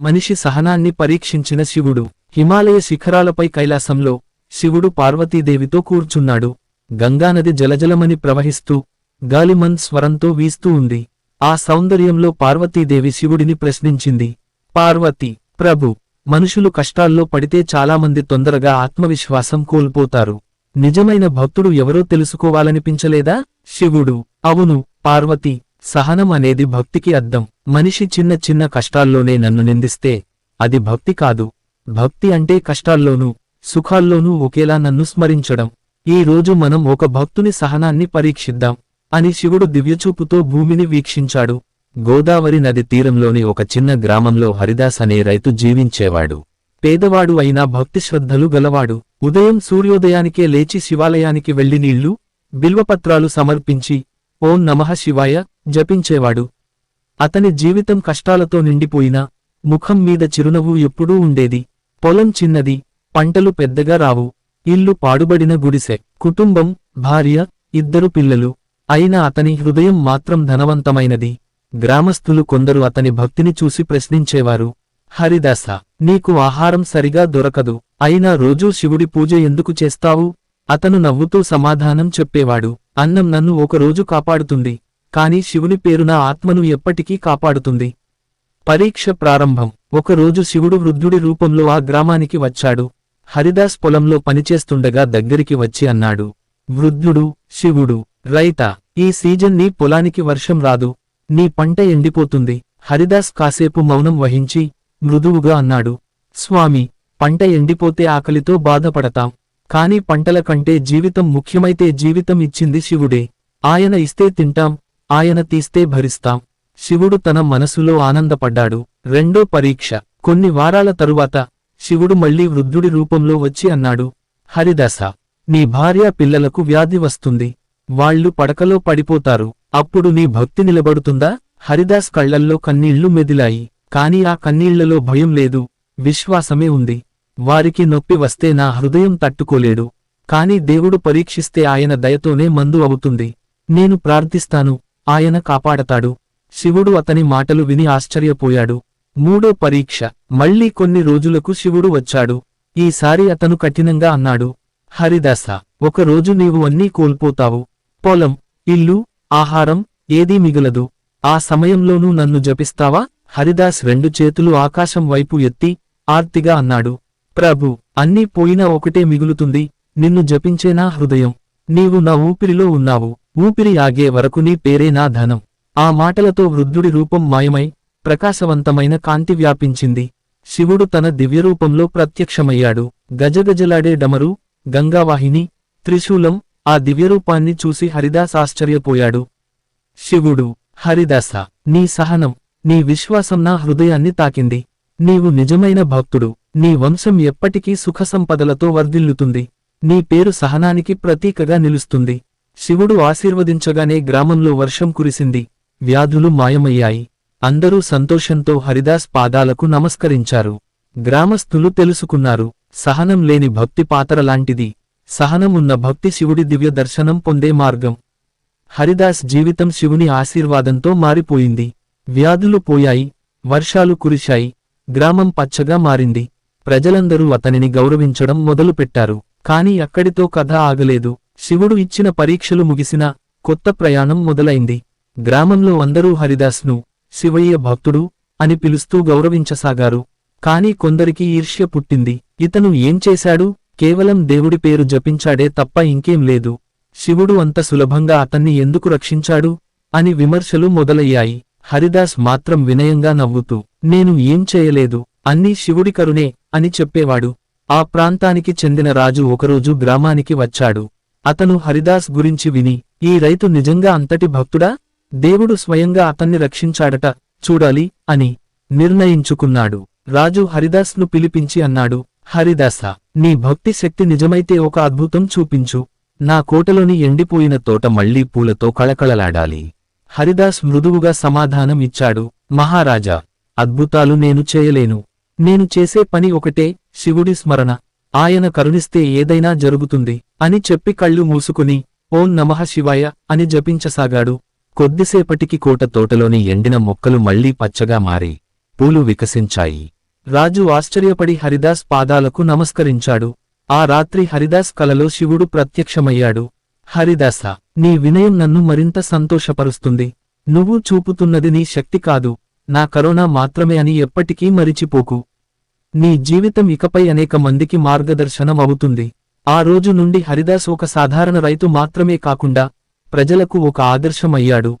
మనిషి సహనాన్ని పరీక్షించిన శివుడు. హిమాలయ శిఖరాలపై కైలాసంలో శివుడు పార్వతీదేవితో కూర్చున్నాడు. గంగానది జలజలమని ప్రవహిస్తూ గాలిమన్ స్వరంతో వీస్తూ ఉంది. ఆ సౌందర్యంలో పార్వతీదేవి శివుడిని ప్రశ్నించింది. పార్వతి ప్రభు మనుషులు కష్టాల్లో పడితే చాలామంది తొందరగా ఆత్మవిశ్వాసం కోల్పోతారు. నిజమైన భక్తుడు ఎవరో తెలుసుకోవాలనిపించలేదా? శివుడు అవును పార్వతి సహనం అనేది భక్తికి అద్దం. మనిషి చిన్న చిన్న కష్టాల్లోనే నన్ను నిందిస్తే అది భక్తి కాదు. భక్తి అంటే కష్టాల్లోనూ సుఖాల్లోనూ ఒకేలా నన్ను స్మరించడం. ఈ రోజు మనం ఒక భక్తుని సహనాన్ని పరీక్షిద్దాం అని శివుడు దివ్యచూపుతో భూమిని వీక్షించాడు. గోదావరి నది తీరంలోని ఒక చిన్న గ్రామంలో హరిదాస్ అనే రైతు జీవించేవాడు. పేదవాడు అయినా భక్తి శ్రద్ధలు గలవాడు. ఉదయం సూర్యోదయానికే లేచి శివాలయానికి వెళ్ళి నీళ్ళు బిల్వపత్రాలు సమర్పించి ఓం నమః శివాయ జపించేవాడు. అతని జీవితం కష్టాలతో నిండిపోయినా ముఖం మీద చిరునవ్వు ఎప్పుడూ ఉండేది. పొలం చిన్నది పంటలు పెద్దగా రావు. ఇల్లు పాడుబడిన గుడిసె. కుటుంబం భార్య ఇద్దరు పిల్లలు. అయినా అతని హృదయం మాత్రం ధనవంతమైనది. గ్రామస్థులు కొందరు అతని భక్తిని చూసి ప్రశ్నించేవారు. హరిదాస నీకు ఆహారం సరిగా దొరకదు. అయినా రోజూ శివుడి పూజ ఎందుకు చేస్తావు? అతను నవ్వుతూ సమాధానం చెప్పేవాడు. అన్నం నన్ను ఒకరోజు కాపాడుతుంది. కాని శివుని పేరు నా ఆత్మను ఎప్పటికీ కాపాడుతుంది. పరీక్ష ప్రారంభం. ఒకరోజు శివుడు వృద్ధుడి రూపంలో ఆ గ్రామానికి వచ్చాడు. హరిదాస్ పొలంలో పనిచేస్తుండగా దగ్గరికి వచ్చి అన్నాడు వృద్ధుడు శివుడు రైత ఈ సీజన్ నీ పొలానికి వర్షం రాదు. నీ పంట ఎండిపోతుంది హరిదాస్ కాసేపు మౌనం వహించి మృదువుగా అన్నాడు స్వామి పంట ఎండిపోతే ఆకలితో బాధపడతాం. కాని పంటల కంటే జీవితం ముఖ్యమైతే జీవితం ఇచ్చింది శివుడే. ఆయన ఇస్తే తింటాం. ఆయన తీస్తే భరిస్తాం. శివుడు తన మనసులో ఆనందపడ్డాడు. రెండో పరీక్ష. కొన్ని వారాల తరువాత శివుడు మళ్ళీ వృద్ధుడి రూపంలో వచ్చి అన్నాడు హరిదాస నీ భార్య పిల్లలకు వ్యాధి వస్తుంది. వాళ్ళు పడకలో పడిపోతారు. అప్పుడు నీ భక్తి నిలబడుతుందా? హరిదాస్ కళ్ళల్లో కన్నీళ్ళు మెదిలాయి. కాని ఆ కన్నీళ్ళలో భయం లేదు. విశ్వాసమే ఉంది. వారికి నొప్పి వస్తే నా హృదయం తట్టుకోలేడు. కాని దేవుడు పరీక్షిస్తే ఆయన దయతోనే మందు అవుతుంది. నేను ప్రార్థిస్తాను. ఆయన కాపాడతాడు. శివుడు అతని మాటలు విని ఆశ్చర్యపోయాడు. మూడో పరీక్ష. మళ్ళీ కొన్ని రోజులకు శివుడు వచ్చాడు. ఈసారి అతను కఠినంగా అన్నాడు. హరిదాస ఒకరోజు నీవు అన్నీ కోల్పోతావు. పొలం ఇల్లు ఆహారం ఏదీ మిగలదు. ఆ సమయంలోనూ నన్ను జపిస్తావా? హరిదాస్ రెండు చేతులు ఆకాశం వైపు ఎత్తి ఆర్తిగా అన్నాడు. ప్రభు అన్నీ పోయినా ఒకటే మిగులుతుంది. నిన్ను జపించేనా హృదయం? నీవు నా ఊపిరిలో ఉన్నావు. ఊపిరి ఆగే వరకు నీ పేరే నా ధనం. ఆ మాటలతో వృద్ధుడి రూపం మాయమై ప్రకాశవంతమైన కాంతి వ్యాపించింది. శివుడు తన దివ్యరూపంలో ప్రత్యక్షమయ్యాడు. గజగజలాడే డమరు గంగావాహిని త్రిశూలం ఆ దివ్యరూపాన్ని చూసి హరిదాస్ ఆశ్చర్యపోయాడు. శివుడు హరిదాస నీ సహనం నీ విశ్వాసం నా హృదయాన్ని తాకింది. నీవు నిజమైన భక్తుడు. నీ వంశం ఎప్పటికీ సుఖసంపదలతో వర్ధిల్లుతుంది. నీ పేరు సహనానికి ప్రతీకగా నిలుస్తుంది. శివుడు ఆశీర్వదించగానే గ్రామంలో వర్షం కురిసింది. వ్యాధులు మాయమయ్యాయి. అందరూ సంతోషంతో హరిదాస్ పాదాలకు నమస్కరించారు. గ్రామస్థులు తెలుసుకున్నారు. సహనం లేని భక్తి పాతరలాంటిది సహనం ఉన్న భక్తి శివుడి దివ్య దర్శనం పొందే మార్గం. హరిదాస్ జీవితం శివుని ఆశీర్వాదంతో మారిపోయింది. వ్యాధులు పోయాయి. వర్షాలు కురిశాయి. గ్రామం పచ్చగా మారింది. ప్రజలందరూ అతనిని గౌరవించడం మొదలుపెట్టారు. కాని అక్కడితో కథ ఆగలేదు. శివుడు ఇచ్చిన పరీక్షలు ముగిసినా కొత్త ప్రయాణం మొదలైంది. గ్రామంలో అందరూ హరిదాస్ను శివయ్య భక్తుడు అని పిలుస్తూ గౌరవించసాగారు. కాని కొందరికి ఈర్ష్య పుట్టింది. ఇతను ఏం చేశాడు? కేవలం దేవుడి పేరు జపించాడే తప్ప ఇంకేం లేదు. శివుడు అంత సులభంగా అతన్ని ఎందుకు రక్షించాడు? అని విమర్శలు మొదలయ్యాయి. హరిదాస్ మాత్రం వినయంగా నవ్వుతూ నేను ఏం చేయలేదు. అన్నీ శివుడి కరుణే అని చెప్పేవాడు. ఆ ప్రాంతానికి చెందిన రాజు ఒకరోజు గ్రామానికి వచ్చాడు. అతను హరిదాస్ గురించి విని ఈ రైతు నిజంగా అంతటి భక్తుడా? దేవుడు స్వయంగా అతన్ని రక్షించాడట చూడాలి అని నిర్ణయించుకున్నాడు. రాజు హరిదాస్ను పిలిపించి అన్నాడు హరిదాస నీ భక్తి శక్తి నిజమైతే ఒక అద్భుతం చూపించు. నా కోటలోని ఎండిపోయిన తోట మళ్ళీ పూలతో కళకళలాడాలి. హరిదాస్ మృదువుగా సమాధానం ఇచ్చాడు మహారాజా అద్భుతాలు నేను చేయలేను. నేను చేసే పని ఒకటే శివుడి స్మరణ. ఆయన కరుణిస్తే ఏదైనా జరుగుతుంది అని చెప్పి కళ్ళు మూసుకుని ఓం నమః శివాయ అని జపించసాగాడు. కొద్దిసేపటికి కోట తోటలోని ఎండిన మొక్కలు మళ్ళీ పచ్చగా మారి పూలు వికసించాయి. రాజు ఆశ్చర్యపడి హరిదాస్ పాదాలకు నమస్కరించాడు. ఆ రాత్రి హరిదాస్ కలలో శివుడు ప్రత్యక్షమయ్యాడు. హరిదాస నీ వినయం నన్ను మరింత సంతోషపరుస్తుంది. నువ్వు చూపుతున్నది నీ శక్తి కాదు. నా కరోనా మాత్రమే అని ఎప్పటికీ మరిచిపోకు. నీ జీవితం ఇకపై అనేక మందికి మార్గదర్శనం అవుతుంది ఆ రోజు నుండి హరిదాస్ ఒక సాధారణ రైతు మాత్రమే కాకుండా ప్రజలకు ఒక ఆదర్శమయ్యాడు.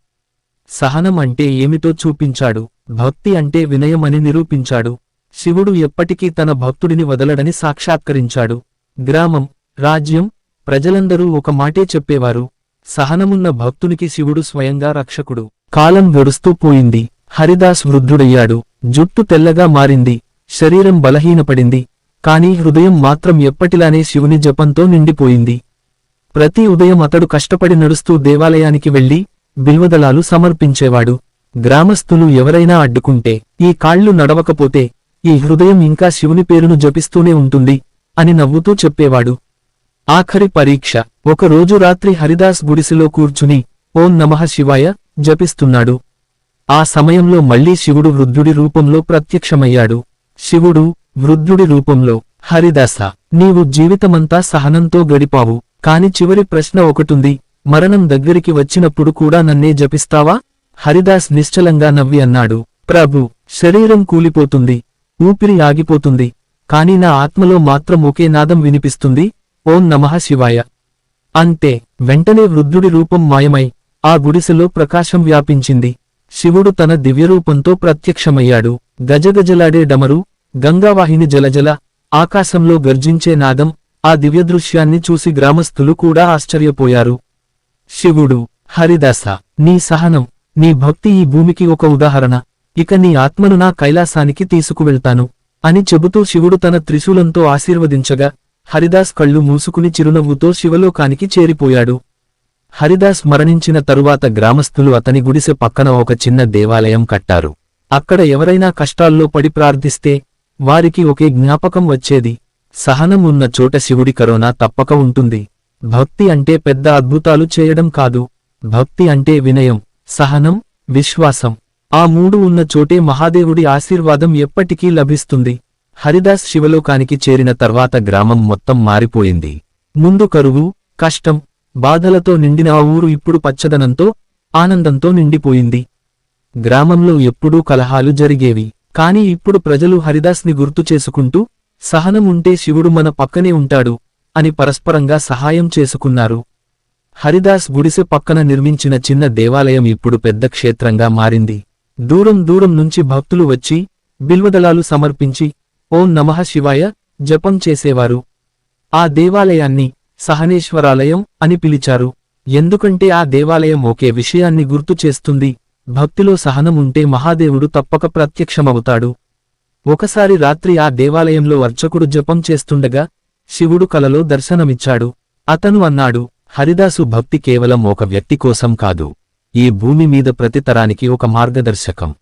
సహనం అంటే ఏమిటో చూపించాడు. భక్తి అంటే వినయమని నిరూపించాడు. శివుడు ఎప్పటికీ తన భక్తుడిని వదలడని సాక్షాత్కరించాడు. గ్రామం రాజ్యం ప్రజలందరూ ఒక మాటే చెప్పేవారు. సహనమున్న భక్తునికి శివుడు స్వయంగా రక్షకుడు. కాలం గడుస్తూ పోయింది. హరిదాస్ వృద్ధుడయ్యాడు. జుట్టు తెల్లగా మారింది. శరీరం బలహీనపడింది. కాని హృదయం మాత్రం ఎప్పటిలానే శివుని జపంతో నిండిపోయింది. ప్రతి ఉదయం అతడు కష్టపడి నడుస్తూ దేవాలయానికి వెళ్ళి బిల్వదళాలు సమర్పించేవాడు. గ్రామస్థులు ఎవరైనా అడ్డుకుంటే ఈ కాళ్ళు నడవకపోతే ఈ హృదయం ఇంకా శివుని పేరును జపిస్తూనే ఉంటుంది అని నవ్వుతూ చెప్పేవాడు. ఆఖరి పరీక్ష. ఒకరోజు రాత్రి హరిదాస్ గుడిసెలో కూర్చుని ఓం నమః శివాయ జపిస్తున్నాడు. ఆ సమయంలో మళ్ళీ శివుడు వృద్ధుడి రూపంలో ప్రత్యక్షమయ్యాడు. శివుడు వృద్ధుడి రూపంలో. హరిదాస నీవు జీవితమంతా సహనంతో గడిపావు కాని చివరి ప్రశ్న ఒకటుంది మరణం దగ్గరికి వచ్చినప్పుడు కూడా నన్నే జపిస్తావా? హరిదాస్ నిశ్చలంగా నవ్వి అన్నాడు. ప్రభు శరీరం కూలిపోతుంది ఊపిరి ఆగిపోతుంది కాని నా ఆత్మలో మాత్రం ఒకే నాదం వినిపిస్తుంది ఓం నమః శివాయ. అంతే వెంటనే వృద్ధుడి రూపం మాయమై ఆ గుడిసెలో ప్రకాశం వ్యాపించింది. శివుడు తన దివ్యరూపంతో ప్రత్యక్షమయ్యాడు. గజగజలాడే డమరు గంగావాహిని జలజల ఆకాశంలో గర్జించే నాదం ఆ దివ్యదృశ్యాన్ని చూసి గ్రామస్థులు కూడా ఆశ్చర్యపోయారు. శివుడు హరిదాస నీ సహనం నీ భక్తి ఈ భూమికి ఒక ఉదాహరణ. ఇక నీ ఆత్మను నా కైలాసానికి తీసుకువెళ్తాను అని చెబుతూ శివుడు తన త్రిశూలంతో ఆశీర్వదించగా హరిదాస్ కళ్ళు మూసుకుని చిరునవ్వుతో శివలోకానికి చేరిపోయాడు. హరిదాస్ మరణించిన తరువాత గ్రామస్థులు అతని గుడిసె పక్కన ఒక చిన్న దేవాలయం కట్టారు. అక్కడ ఎవరైనా కష్టాల్లో పడి ప్రార్థిస్తే వారికి ఒకే జ్ఞాపకం వచ్చేది. సహనం ఉన్న చోట శివుడి కరోనా తప్పక ఉంటుంది. భక్తి అంటే పెద్ద అద్భుతాలు చేయడం కాదు. భక్తి అంటే వినయం సహనం విశ్వాసం. ఆ మూడు ఉన్న చోటే మహాదేవుడి ఆశీర్వాదం ఎప్పటికీ లభిస్తుంది. హరిదాస్ శివలోకానికి చేరిన తర్వాత గ్రామం మొత్తం మారిపోయింది. ముందు కరువు కష్టం బాధలతో నిండిన ఆ ఊరు ఇప్పుడు పచ్చదనంతో ఆనందంతో నిండిపోయింది. గ్రామంలో ఎప్పుడూ కలహాలు జరిగేవి. కాని ఇప్పుడు ప్రజలు హరిదాస్ని గుర్తు చేసుకుంటూ సహనం ఉంటే శివుడు మన పక్కనే ఉంటాడు అని పరస్పరంగా సహాయం చేసుకున్నారు. హరిదాస్ గుడిసె పక్కన నిర్మించిన చిన్న దేవాలయం ఇప్పుడు పెద్ద క్షేత్రంగా మారింది. దూరం దూరం నుంచి భక్తులు వచ్చి బిల్వదళాలు సమర్పించి ఓం నమః శివాయ జపం చేసేవారు. ఆ దేవాలయాన్ని సహనేశ్వరాలయం అని పిలిచారు. ఎందుకంటే ఆ దేవాలయం ఒకే విషయాన్ని గుర్తు చేస్తుంది భక్తిలో సహనం ఉంటే మహాదేవుడు తప్పక ప్రత్యక్షమవుతాడు. ఒకసారి రాత్రి ఆ దేవాలయంలో అర్చకుడు జపం చేస్తుండగా శివుడు కలలో దర్శనమిచ్చాడు. అతను అన్నాడు హరిదాసు భక్తి కేవలం ఒక వ్యక్తి కోసం కాదు. ఈ భూమి మీద ప్రతి తరానికి ఒక మార్గదర్శకం.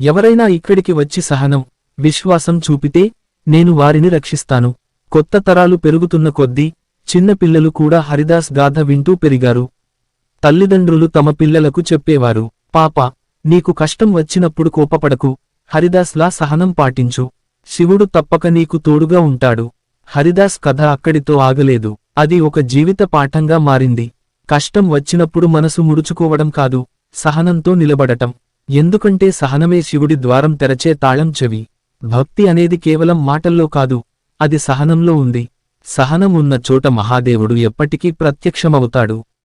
ఎవరైనా ఇక్కడికి వచ్చి సహనం విశ్వాసం చూపితే నేను వారిని రక్షిస్తాను. కొత్త తరాలు పెరుగుతున్న కొద్దీ చిన్న పిల్లలు కూడా హరిదాస్ గాథ వింటూ పెరిగారు. తల్లిదండ్రులు తమ పిల్లలకు చెప్పేవారు పాప నీకు కష్టం వచ్చినప్పుడు కోపపడకు. హరిదాస్లా సహనం పాటించు. శివుడు తప్పక నీకు తోడుగా ఉంటాడు. హరిదాస్ కథ అక్కడితో ఆగలేదు. అది ఒక జీవిత పాఠంగా మారింది. కష్టం వచ్చినప్పుడు మనసు ముడుచుకోవడం కాదు సహనంతో నిలబడటం. ఎందుకంటే సహనమే శివుడి ద్వారం తెరచే తాళం చెవి. భక్తి అనేది కేవలం మాటల్లో కాదు అది సహనంలో ఉంది. సహనం ఉన్న చోట మహాదేవుడు ఎప్పటికీ ప్రత్యక్షమవుతాడు.